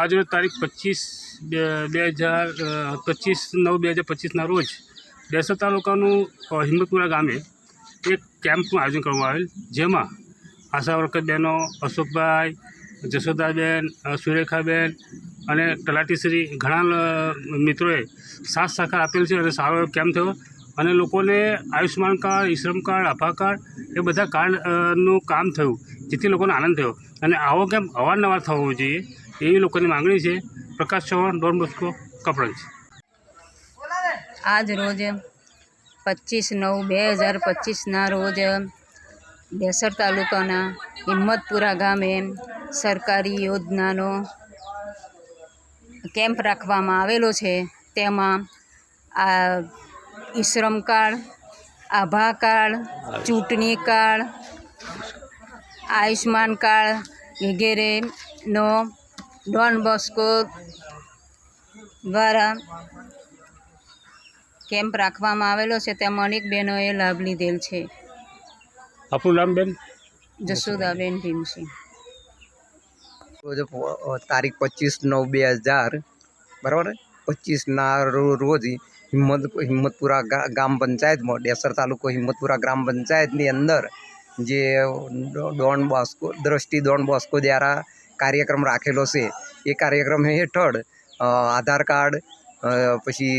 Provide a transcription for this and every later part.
આજરોજ તારીખ પચીસ બે હજાર પચીસ નવ બે હજાર પચીસના રોજ બેસર તાલુકાનું હિંમતપુરા ગામે એક કેમ્પનું આયોજન કરવામાં આવેલ, જેમાં આશા વર્કર બહેનો અશોકભાઈ, જશોદાબેન સુરેખાબેન અને તલાટીશ્રી ઘણા મિત્રોએ સાથ સહકાર આપેલ છે અને સારો કેમ્પ થયો અને લોકોને Ayushman card, eShram card Abha card એ બધા કાર્ડનું કામ થયું. જેથી લોકોને આનંદ થયો. અને આવો કેમ્પ અવારનવાર થવો જોઈએ એવી લોકોની માંગણી છે. Prakash Chauhan, Don Bosco, Kapadvanj. આજ રોજ પચીસ નવ બે હજાર પચીસના રોજ બેસર તાલુકાના હિંમતપુરા ગામે સરકારી યોજનાનો કેમ્પ રાખવામાં આવેલો છે. તેમાં આ ઈશ્રમ કાર્ડ, આભા કાર્ડ, ચૂંટણી કાર્ડ આયુષ્માન કાર્ડ વગેરેનો ડોન બોસ્કો દ્વારા કેમ્પ રાખવામાં આવેલો છે. તેમાં અનેક બહેનોએ લાભ લીધેલ છે. આપણું નામ બેન? જસોદાબેન ભીમસિંહ રોજ તારીખ પચીસ નવ બે હજાર બરાબર પચીસના રોજ હિંમત હિંમતપુરા ગ્રામ પંચાયતમાં ડેસર તાલુકો હિંમતપુરા ગ્રામ પંચાયતની અંદર જે Don Bosco, Drishti Don Bosco દ્વારા કાર્યક્રમ રાખેલો છે. એ કાર્યક્રમ હેઠળ આધાર કાર્ડ પછી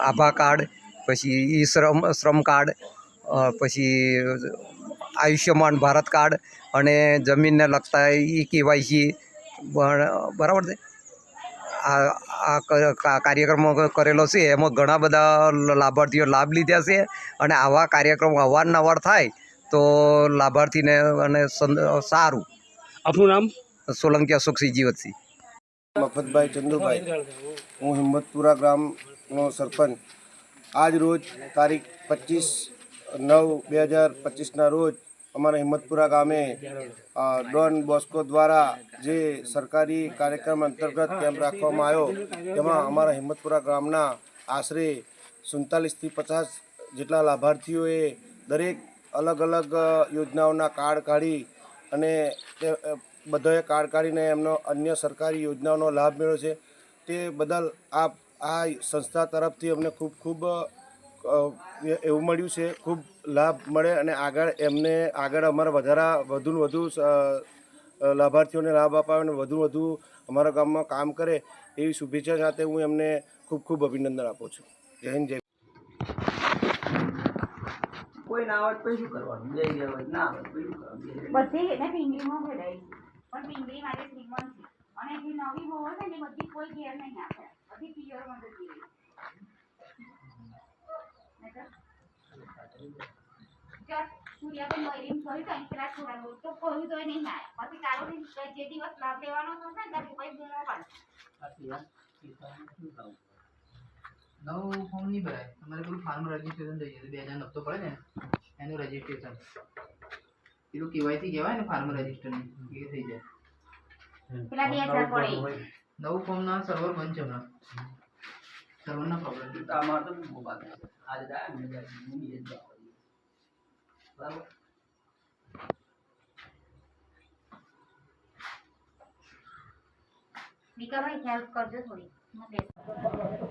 આભા કાર્ડ, પછી ઈ શ્રમ શ્રમ કાર્ડ પછી આયુષ્યમાન ભારત કાર્ડ અને જમીનને લગતા ઈ કેવાયસી બરાબર છે? આ કાર્યક્રમ કરેલો છે. એમાં ઘણા બધા લાભાર્થીઓ લાભ લીધા છે અને આવા કાર્યક્રમો અવારનવાર થાય તો લાભાર્થીને અને સારું. આપનું નામ? સોલંકી અશોકસિંહ જીવતસિંહ મફતભાઈ ચંદુભાઈ. હું હિંમતપુરા ગ્રામનો સરપંચ. આજ રોજ તારીખ પચીસ નવ બે હજાર પચીસના રોજ અમારા હિંમતપુરા ગામે ડોન બોસ્કો દ્વારા જે સરકારી કાર્યક્રમ અંતર્ગત કેમ્પ રાખવામાં આવ્યો તેમાં અમારા હિંમતપુરા ગામના આશરે સુડતાલીસથી પચાસ જેટલા લાભાર્થીઓએ દરેક અલગ અલગ યોજનાઓના કાર્ડ કાઢી અને તે બધાએ કાર્ડ કાઢીને એમનો અન્ય સરકારી યોજનાઓનો લાભ મેળવ્યો છે. તે બદલ આ આ સંસ્થા તરફથી અમને ખૂબ ખૂબ એવું મળ્યું છે. ખૂબ લાભ મળે અને આગળ એમને, આગળ અમારા વધારા વધુને વધુ લાભાર્થીઓને લાભ અપાવે અને વધુ વધુ અમારા ગામમાં કામ કરે એવી શુભેચ્છા સાથે હું એમને ખૂબ ખૂબ અભિનંદન આપું છું. જય હિન્દ, જય કોઈ ના આવડે તો શું કરવાનું? જઈ ગયા આવડે ના આવડે તો શું કરવાનું? બધી એને પિંગલીમાં ભરાઈ પણ પિંગલી માટે શ્રીમંત છે. અને જે નવી હોવો છે ને બધી કોઈ ઘેર નહીં આપે. બધી પિયરમાં જતી રહી સૂર્યા પણ મયરીને કહ્યું તો અંતરા છોડાનું તો કહ્યું તોય નહીં થાય. પછી કાલો જે દિવસ લાભ લેવાનો થશે ને ત્યારે કોઈ બૂમો પાડશે. સાચી વાત નવું ફોર્મ નહીં ભરાય તમારે પેલું ફાર્મ રજીસ્ટ્રેશન થઈ જશે બે હજાર નફતો પડે ને એનું રજીસ્ટ્રેશન પેલું કેવાયસી કહેવાય ને ફાર્મ રજીસ્ટરનું એ થઈ જાય પેલા બે હજાર પડે નવું ફોર્મ ના સર્વર બંધ છે હમણાં સર્વરના પ્રોબ્લેમ અમારે તો બહુ બાદ આજે જાય ને બરાબર વિકાભાઈ હેલ્પ કરજો થોડી હું બેસ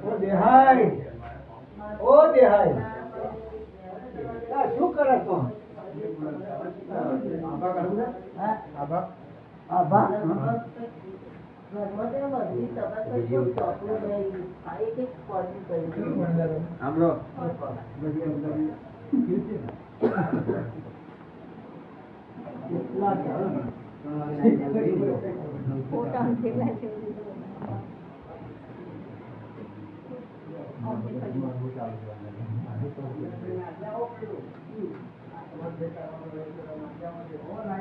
ઓ દેહાઈ ઓ દેહાઈ આ શું કરે તો આભા કરું ને આભા આભા સાંભળો કેટલા Obrigado, Joana.